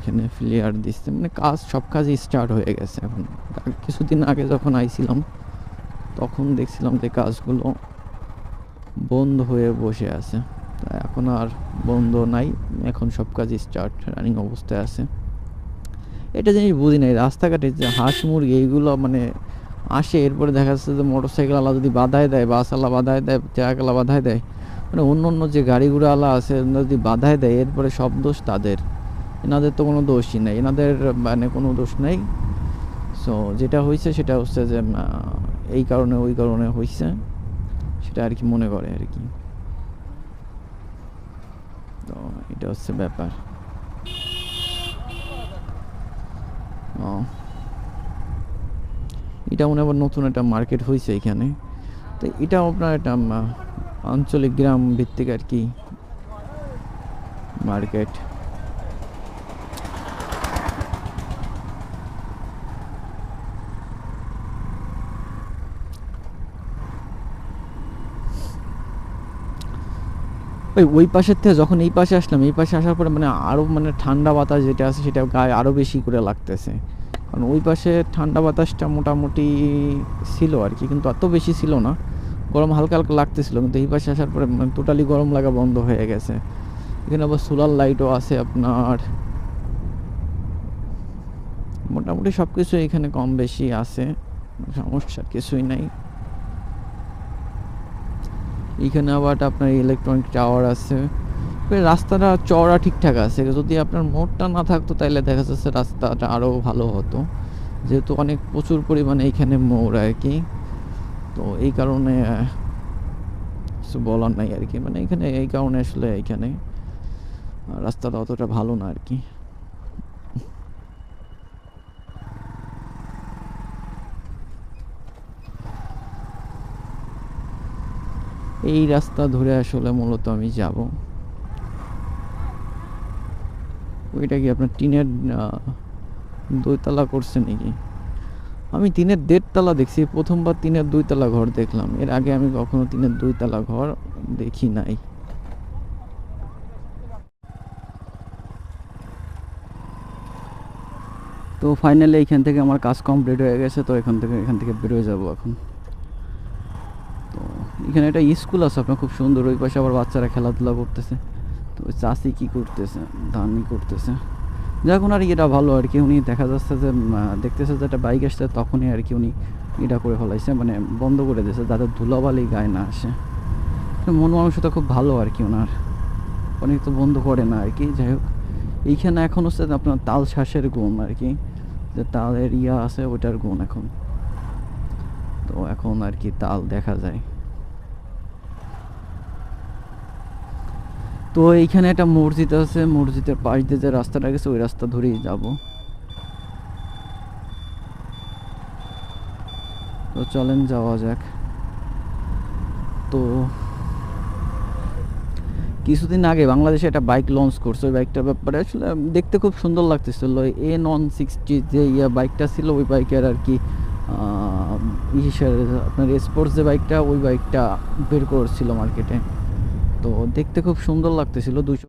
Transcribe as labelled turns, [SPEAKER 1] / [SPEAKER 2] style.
[SPEAKER 1] এখানে ফ্লেয়ার দিচ্ছে। মানে কাজ, সব কাজই স্টার্ট হয়ে গেছে এখন। কিছুদিন আগে যখন আইছিলাম, তখন দেখছিলাম যে কাজগুলো বন্ধ হয়ে বসে আছে। এখন আর বন্ধ নাই, এখন সব কাজ স্টার্ট রানিং অবস্থায় আছে। এটা জিনিস বুঝি নাই, রাস্তাঘাটে যে হাঁস মুরগি এইগুলো মানে আসে, এরপরে দেখা যাচ্ছে যে মোটর সাইকেলওয়ালা যদি বাধায় দেয়, বাসওয়ালা বাধায় দেয়, ট্রাকওয়ালা বাধায় দেয় মানে অন্য অন্য যে গাড়ি ঘোড়াওয়ালা আছে যদি বাধায় দেয়, এরপরে সব দোষ তাদের। এনাদের তো কোনো দোষই নেই, এনাদের মানে কোনো দোষ নেই। সো যেটা হয়েছে সেটা হচ্ছে যে এই কারণে, ওই কারণে হয়েছে সেটা আর কি মনে করে আর কি। তো, এটা হচ্ছে ব্যাপার। ও। এটা মনে আবার নতুন একটা মার্কেট হয়েছে এখানে। তো এটাও আপনার একটা আঞ্চলিক গ্রাম ভিত্তিক আর কি মার্কেট। ওই ওই পাশের থেকে যখন এই পাশে আসলাম, এই পাশে আসার পরে মানে আরও মানে ঠান্ডা বাতাস যেটা আছে সেটা গায়ে আরও বেশি করে লাগতেছে। কারণ ওই পাশে ঠান্ডা বাতাসটা মোটামুটি ছিল আর কি, কিন্তু এত বেশি ছিল না। গরম হালকা হালকা লাগতেছিল, কিন্তু এই পাশে আসার পরে মানে টোটালি গরম লাগা বন্ধ হয়ে গেছে। এখানে আবার সোলার লাইটও আছে আপনার। মোটামুটি সব কিছু এখানে কম বেশি আছে সমস্যা কিছুই নাই। এখানে আবার আপনার ইলেকট্রনিক টাওয়ার আছে। রাস্তাটা, চওড়া ঠিকঠাক আছে। যদি আপনার মোড়টা না থাকতো তাহলে দেখা যাচ্ছে রাস্তাটা আরও ভালো হতো। যেহেতু অনেক প্রচুর পরিমাণে এখানে মোড় আর কি। তো এই কারণে কিছু বলার নাই আর কি। মানে এখানে, এই কারণে আসলে এখানে, রাস্তাটা অতটা ভালো না আর কি। এই রাস্তা ধরে আসলে মূলত আমি যাব। ওইটা কি আপনার টিনের দুইতলা করছে নাকি? আমি টিনের দেড়তলা দেখছি, প্রথমবার টিনের দুইতলা ঘর দেখলাম। এর আগে আমি কখনো টিনের দুইতলা ঘর দেখি নাই। তো ফাইনালি এইখান থেকে আমার কাজ কমপ্লিট হয়ে গেছে, তো এখান থেকে এখান থেকে বেরোয় যাব এখন। এখানে একটা স্কুল আছে, আপনার খুব সুন্দর, ওই পাশে আবার বাচ্চারা খেলাধুলা করতেছে। তো ওই চাষি কী করতেছে, ধানই করতেছে। যখন আর এটা ভালো আর কি, উনি দেখা যাচ্ছে যে দেখতেছে যে একটা বাইক আসছে, তখনই আর কি উনি এটা করে ফেলাইছে মানে বন্ধ করে দিয়েছে, যাতে ধুলাবালি গায়ে না আসে। মন মানসিকতা খুব ভালো আর কি ওনার। অনেক তো বন্ধ করে না আর কি, যাই হোক। এইখানে এখন হচ্ছে আপনার তাল শ্বাসের গুণ আর কি, যে তালের ইয়া আছে, ওইটার গুণ এখন। তো এখন আর কি তাল দেখা যায়। তো এইখানে একটা মসজিদ আছে, মসজিদের পাশ দিয়ে যে রাস্তাটা গেছে, ওই রাস্তা ধরেই যাব। তো চলেন যাওয়া যাক। তো কিছুদিন আগে বাংলাদেশে একটা বাইক লঞ্চ করছে, ওই বাইকটার ব্যাপারে আসলে দেখতে খুব সুন্দর লাগতেছিল। এ নন সিক্সটি যে ইয়া বাইকটা ছিল, ওই বাইকের আর কি আপনার স্পোর্টস যে বাইকটা, ওই বাইকটা বের করছিল মার্কেটে তো দেখতে খুব সুন্দর লাগতেছিল। দুশো